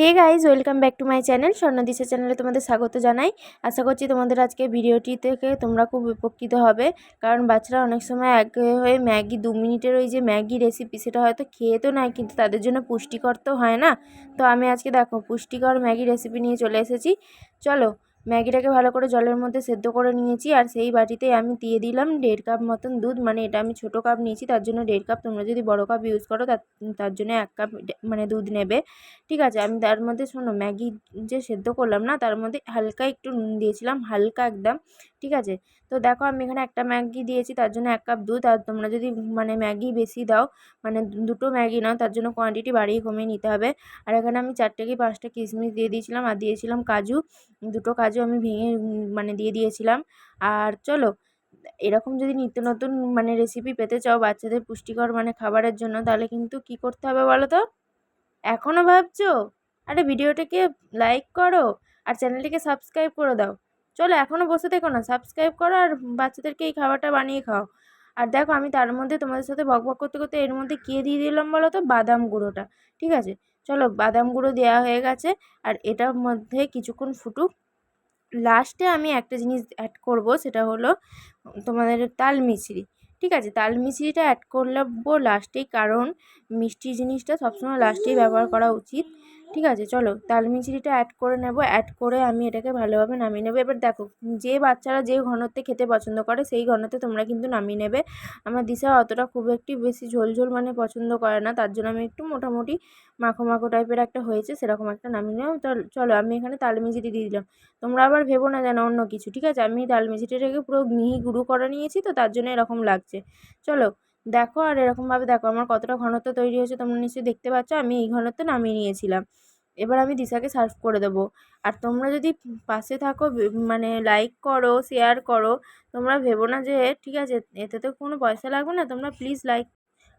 Hey guys welcome back to my channel Swarnadisha চ্যানেলে তোমাদের স্বাগত জানাই। আশা করছি তোমাদের আজকে ভিডিওটি থেকে তোমরা খুব উপকৃত হবে। কারণ বাচ্চারা অনেক সময় এক হয়ে ম্যাগি, দু মিনিটের ওই যে ম্যাগি রেসিপি সেটা হয়তো খেয়ে তো নেয়, কিন্তু তাদের জন্য পুষ্টিকর তো হয় না। তো আমি আজকে দেখো পুষ্টিকর ম্যাগি রেসিপি নিয়ে চলে এসেছি। চলো ম্যাগিটাকে ভালো করে জলের মধ্যে সেদ্ধ করে নিয়েছি আর সেই বাটিতে আমি দিয়ে দিলাম দেড় কাপ মতন দুধ। মানে এটা আমি ছোটো কাপ নিয়েছি, তার জন্য দেড় কাপ। তোমরা যদি বড় কাপ ইউজ করো, তার জন্য এক কাপ মানে দুধ নেবে। ঠিক আছে, আমি তার মধ্যে শোনো, ম্যাগি যে সেদ্ধ করলাম না, তার মধ্যে হালকা একটু নুন দিয়েছিলাম, হালকা একদম। ঠিক আছে, তো দেখো আমি এখানে একটা ম্যাগি দিয়েছি, তার জন্য এক কাপ দুধ। আর তোমরা যদি মানে ম্যাগি বেশি দাও মানে দুটো ম্যাগি নাও, তার জন্য কোয়ান্টিটি বাড়িয়ে কমিয়ে নিতে হবে। আর এখানে আমি চারটে কি পাঁচটা কিশমিশ দিয়ে দিয়েছিলাম, আর দিয়েছিলাম কাজু। দুটো কাজু আমি ভেঙে মানে দিয়ে দিয়েছিলাম। আর চলো, এরকম যদি নিত্য নতুন মানে রেসিপি পেতে চাও বাচ্চাদের পুষ্টিকর মানে খাবারের জন্য, তাহলে কিন্তু কি করতে হবে বলো তো? এখনও ভাবছ? আরে ভিডিওটাকে লাইক করো আর চ্যানেলটিকে সাবস্ক্রাইব করে দাও। চলো এখনও বসে থেকো না সাবস্ক্রাইব করো আর বাচ্চাদেরকে এই খাবারটা বানিয়ে খাও। আর দেখো, আমি তার মধ্যে তোমাদের সাথে বক বক করতে করতে এর মধ্যে কী দিয়ে দিলাম বলো তো? বাদাম গুঁড়োটা, ঠিক আছে? চলো, বাদাম গুঁড়ো দেওয়া হয়ে গেছে। আর এটার মধ্যে কিছুক্ষণ ফুটুক। লাস্টে আমি একটা জিনিস অ্যাড করব, সেটা হলো তোমাদের তাল মিছরি। ঠিক আছে? তাল মিছরিটা অ্যাড করব লাস্টেই কারণ মিষ্টি জিনিসটা সবসময় লাস্টেই ব্যবহার করা উচিত। ঠিক আছে, চলো। তাল মিছরিটা অ্যাড করে নেব। অ্যাড করে আমি এটাকে ভালোভাবে নামিয়ে নেব। এবার দেখো, যে বাচ্চারা যে ঘনত্বে খেতে পছন্দ করে, সেই ঘনত্বে তোমরা কিন্তু নামিয়ে নেবে। আমার দিশা অতটা খুব একটি বেশি ঝোল ঝোল মানে পছন্দ করে না। তার জন্য আমি একটু মোটামুটি মাখো মাখো টাইপের একটা হয়েছে, সেরকম একটা নামিয়ে নেব। চলো, আমি এখানে তাল মিছরি দিয়ে দিলাম। তোমরা আবার ভেবো না যেন অন্য কিছু, ঠিক আছে? আমি তাল মিছরিটাকে পুরো মিহি গুঁড়ো করে নিয়েছি, তো তার জন্য এরকম লাগছে। চলো দেখো আর এরকমভাবে দেখো, আমার কতটা ঘনত্ব তৈরি হয়েছে তোমরা নিশ্চয়ই দেখতে পাচ্ছ, আমি এই ঘনত্ব নামিয়ে নিয়েছিলাম। এবার আমি দিশাকে সার্ভ করে দেবো। আর তোমরা যদি পাশে থাকো মানে লাইক করো শেয়ার করো, তোমরা ভেবো না যে, ঠিক আছে, এতে তো কোনো পয়সা লাগবে না, তোমরা প্লিজ লাইক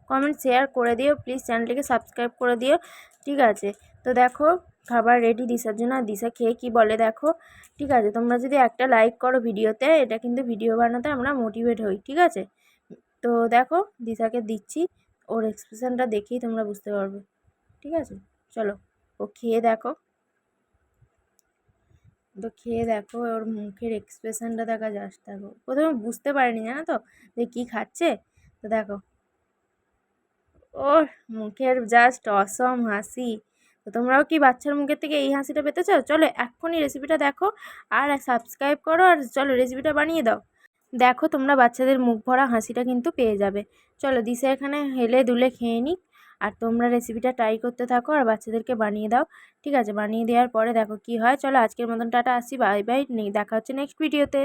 কমেন্ট শেয়ার করে দিও প্লিজ চ্যানেলটিকে সাবস্ক্রাইব করে দিও, ঠিক আছে? তো দেখো, খাবার রেডি দিশার জন্য, আর দিশা খেয়ে কি বলে দেখো? ঠিক আছে, তোমরা যদি একটা লাইক করো ভিডিওতে, এটা কিন্তু ভিডিও বানাতে আমরা মোটিভেট হই, ঠিক আছে? তো দেখো, দিশাকে দিচ্ছি। ওর এক্সপ্রেশনটা দেখেই তোমরা বুঝতে পারবে। ঠিক আছে? চলো, ও খেয়ে দেখো। তো খেয়ে দেখো, ওর মুখের এক্সপ্রেশনটা দেখা যাস দেখো, প্রথমে বুঝতে পারিনি, জানো তো? যে কী খাচ্ছে? তো দেখো, ওর মুখের জাস্ট অসম হাসি। তো তোমরাও কি বাচ্চার মুখের থেকে এই হাসিটা পেতে চাও? চলো, এক্ষুনি রেসিপিটা দেখো আর সাবস্ক্রাইব করো। আর চলো রেসিপিটা বানিয়ে দাও। দেখো তোমরা বাচ্চাদের মুখ ভরা হাসিটা কিন্তু পেয়ে যাবে। চলো দিশা এখানে হেলে দুলে খেয়ে নিক আর তোমরা রেসিপিটা ট্রাই করতে থাকো আর বাচ্চাদেরকে বানিয়ে দাও। ঠিক আছে, বানিয়ে দেওয়ার পরে দেখো কি হয়। চলো আজকের মতন টাটা আসি বাই বাই নেই দেখা হচ্ছে নেক্সট ভিডিওতে